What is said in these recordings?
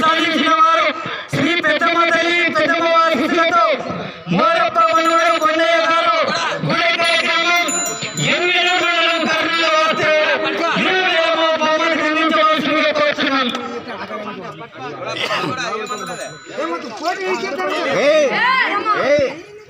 సాధించిన వారు శ్రీ పెద్దమ్మ తల్లి పెద్దమ్మ వాసులతో మోరప్ప మనవడు కొండయ్య గారు గుడి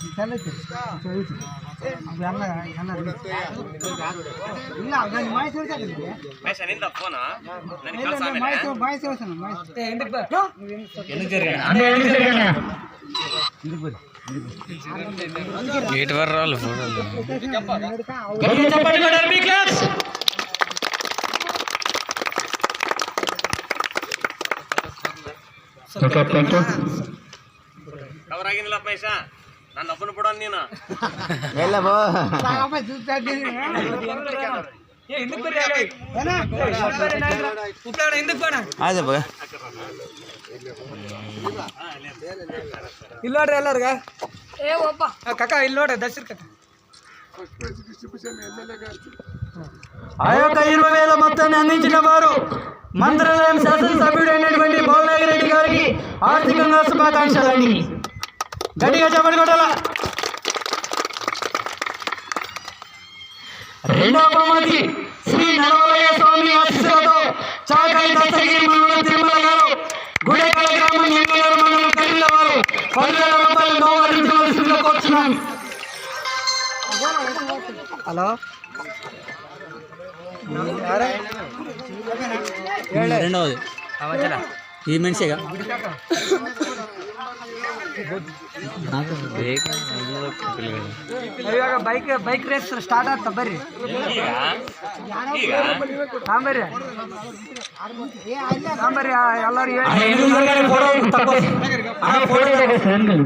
ఎనిమిది మండలం కర్నూలు వాస్తే ఇరవై ఏమో బహుమతి అందించవలసిందిగా కోరుతున్నాం ఒక ఇరవై వేల బహుమతి అందించవలసిందిగా కోరుతున్నాం పెద్దలు అంటే ఏం జరిగింది? గేట్ వరకు రావాలి ఫోటోలు గట్టిగా చెప్పండి madam, me class okay thank you ಅವರಾಗಿಂದಿಲ್ಲ ಪೈಸ ನನ್ನ ಒಬ್ಬನ ಬಿಡೋನ್ ನೀನು అదే బాగా ಇಲ್ಲಿ ನೋಡ್ರಿ ಎಲ್ಲಾರ್ಗ ಕಕ್ಕ ಇಲ್ಲಿ ನೋಡ್ರಿ ದರ್ಶನ್ ಕಕ್ಕ ఆ యొక్క ఇరవై వేల మొత్తాన్ని అందించిన వారు మంత్రాలయం శాసనసభ్యుడు అయినటువంటి బాలనాగిరెడ్డి గారికి ఆర్థికంగా శుభాకాంక్షలండి గట్టిగా చెప్పండి కొట్టాల? రెండవ బహుమతి శ్రీ నరవలయ స్వామి ఆశీస్సులతో చాకలి దత్తగిరి మండలం తిరుమల గారు గుడెకల గ్రామం ఎంగళూరు మండలం కరీల వారు పదివేల రూపాయలు గౌరవించవలసిందిగా కోరుచున్నాం. ಹಲೋ రెండవది. ఈ మనిషిగా. ಇವಾಗ ಬೈಕ್ ಬೈಕ್ ರೇಸ್ ಸ್ಟಾರ್ಟ್ ಆಗ್ತ ಬರ್ರಿ ಹಾಂ ಬರ್ರಿ ಹಾಂ ಬರ್ರಿ ಎಲ್ಲರೂ ఆ ఎనిమిది వందల ఫోటో తక్కువ ఆ ఫోటో తక్కువ.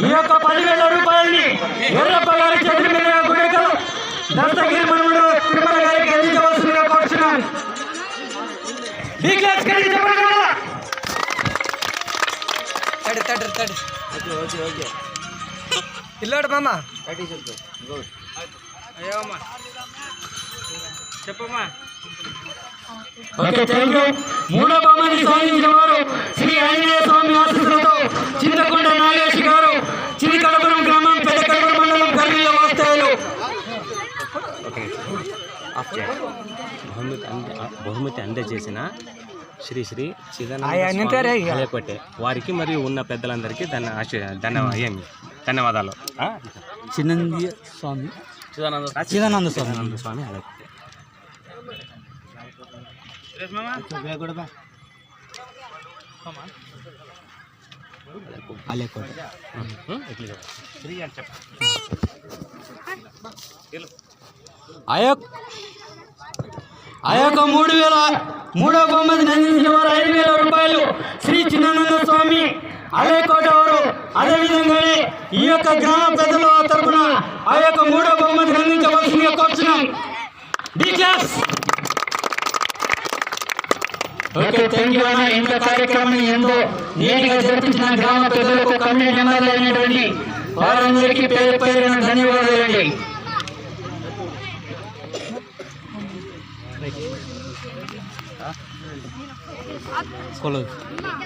ఈ యొక్క పదివేల రూపాయలని ఎర్రప్ప గారి చేతుల మీద గుడెకలు దత్తగిరి ತಡಿ ತಡ್ರಿ ತಡಿ ಇಲ್ಲ ನೋಡ್ರಿ ಮಾಮ ఓకే థ్యాంక్ యూ మూడో బహుమతి సాధించిన వారు శ్రీ ఆంజనేయ స్వామి ఆశీస్సులతో చింతకొండ నాగేష్ గారు చిరికడపురం గ్రామం పెద్ద కడపురం మండలం కర్నూలు వాస్తవ్యులు బహుమతి అంద బహుమతి అందజేసిన శ్రీ శ్రీ. చిదానంద వారికి మరియు ఉన్న పెద్దలందరికీ ధన్య ఆశ ధన్యవాదాలు ఏమి? ధన్యవాదాలు. ఆ? చిన్నంది స్వామి. చిదానంద చిదానంద స్వామి. చిదానంద స్వామి. అలేకోట ఆ యొక్క మూడు వేల మూడో బహుమతి అందించిన వారు ఐదు వేల రూపాయలు. శ్రీ చిన్నానంద స్వామి అలేకోట వారు అదేవిధంగానే ఈ యొక్క గ్రామ ప్రజల తరపున ఆ యొక్క మూడో బహుమతి అందించవలసిందిగా కోరుచున్నాం. D class okay thank you అన్న ఇంత కార్యక్రమాన్ని ఎంతో నీటిగా జరిపించిన గ్రామ ప్రజలకు కమ్యూనిటీ మెంబర్లు అయినటువంటి వారందరికీ పేరు పేరున ధన్యవాదాలండి. খোলো